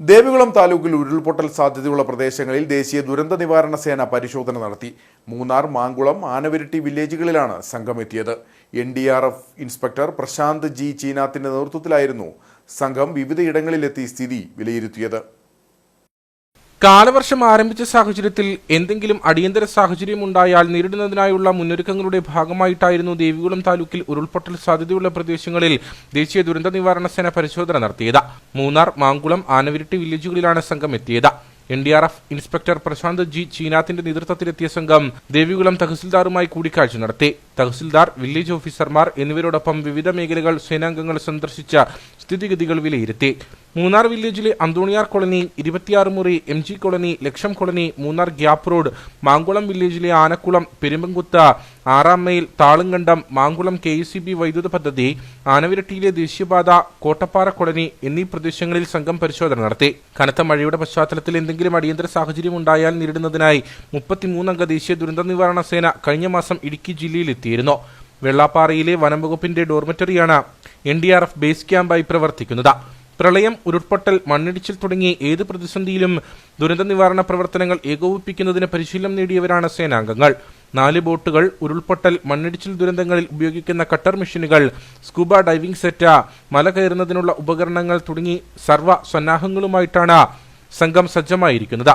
ദേവികുളം താലൂക്കിൽ ഉരുൾപൊട്ടൽ സാധ്യതയുള്ള പ്രദേശങ്ങളിൽ ദേശീയ ദുരന്ത നിവാരണ സേന പരിശോധന നടത്തി. മൂന്നാർ മാങ്കുളം ആനവിരട്ടി വില്ലേജുകളിലാണ് സംഘം എത്തിയത് N D R F inspector Prashanth G ചീനാത്തിന്റെ നേതൃത്വത്തിലായിരുന്നു സംഘം വിവിധയിടങ്ങളിലെത്തി സ്ഥിതി വിലയിരുത്തിയത്. കാലവർഷം ആരംഭിച്ച സാഹചര്യത്തിൽ എന്തെങ്കിലും അടിയന്തര സാഹചര്യം ഉണ്ടായാൽ നേരിടുന്നതിനായുള്ള മുന്നൊരുക്കങ്ങളുടെ ഭാഗമായിട്ടായിരുന്നു ദേവികുളം താലൂക്കിൽ ഉരുൾപൊട്ടൽ സാധ്യതയുള്ള പ്രദേശങ്ങളിൽ ദേശീയ ദുരന്ത നിവാരണ സേന പരിശോധന നടത്തിയത്. മൂന്നാർ മാങ്കുളം ആനവിരട്ടി വില്ലേജുകളിലാണ് സംഘം എത്തിയത്. N D R F inspector Prashanth G ചീനാത്തിന്റെ നേതൃത്വത്തിലെത്തിയ സംഘം ദേവികുളം തഹസിൽദാറുമായി കൂടിക്കാഴ്ച നടത്തി. തഹസിൽദാർ വില്ലേജ് ഓഫീസർമാർ എന്നിവരോടൊപ്പം വിവിധ മേഖലകൾ സേനാംഗങ്ങൾ സന്ദർശിച്ച സ്ഥിതിഗതികൾ വിലയിരുത്തി. മൂന്നാർ വില്ലേജിലെ അന്തോണിയാർ കോളനി ഇരുപത്തിയാറ് മുറി M G colony Laksham colony Munnar gap road Mankulam വില്ലേജിലെ ആനക്കുളം പെരുമ്പൻകുത്ത് ആറാം mile Thalumkandam Mankulam K C B വൈദ്യുത പദ്ധതി ആനവിരട്ടിയിലെ ദേശീയപാത കോട്ടപ്പാറ കോളനി എന്നീ പ്രദേശങ്ങളിൽ സംഘം പരിശോധന നടത്തി. കനത്ത മഴയുടെ പശ്ചാത്തലത്തിൽ എന്തെങ്കിലും അടിയന്തര സാഹചര്യം ഉണ്ടായാൽ നേരിടുന്നതിനായി മുപ്പത്തിമൂന്നംഗ ദേശീയ ദുരന്ത നിവാരണ സേന കഴിഞ്ഞ മാസം ഇടുക്കി ജില്ലയിലെത്തിയിരുന്നു. വെള്ളാപ്പാറയിലെ വനംവകുപ്പിന്റെ ഡോർമിറ്ററിയാണ് N D R F base ക്യാമ്പായി പ്രവർത്തിക്കുന്നത്. പ്രളയം ഉരുൾപൊട്ടൽ മണ്ണിടിച്ചിൽ തുടങ്ങി ഏത് പ്രതിസന്ധിയിലും ദുരന്ത നിവാരണ പ്രവർത്തനങ്ങൾ ഏകോപിപ്പിക്കുന്നതിന് പരിശീലനം നേടിയവരാണ് സേനാംഗങ്ങൾ. നാല് ബോട്ടുകൾ ഉരുൾപൊട്ടൽ മണ്ണിടിച്ചിൽ ദുരന്തങ്ങളിൽ ഉപയോഗിക്കുന്ന കട്ടർ മെഷീനുകൾ സ്കൂബ ഡൈവിംഗ് സെറ്റ് മല കയറുന്നതിനുള്ള ഉപകരണങ്ങൾ തുടങ്ങി സർവ സന്നാഹങ്ങളുമായിട്ടാണ് സംഘം സജ്ജമായിരിക്കുന്നത്.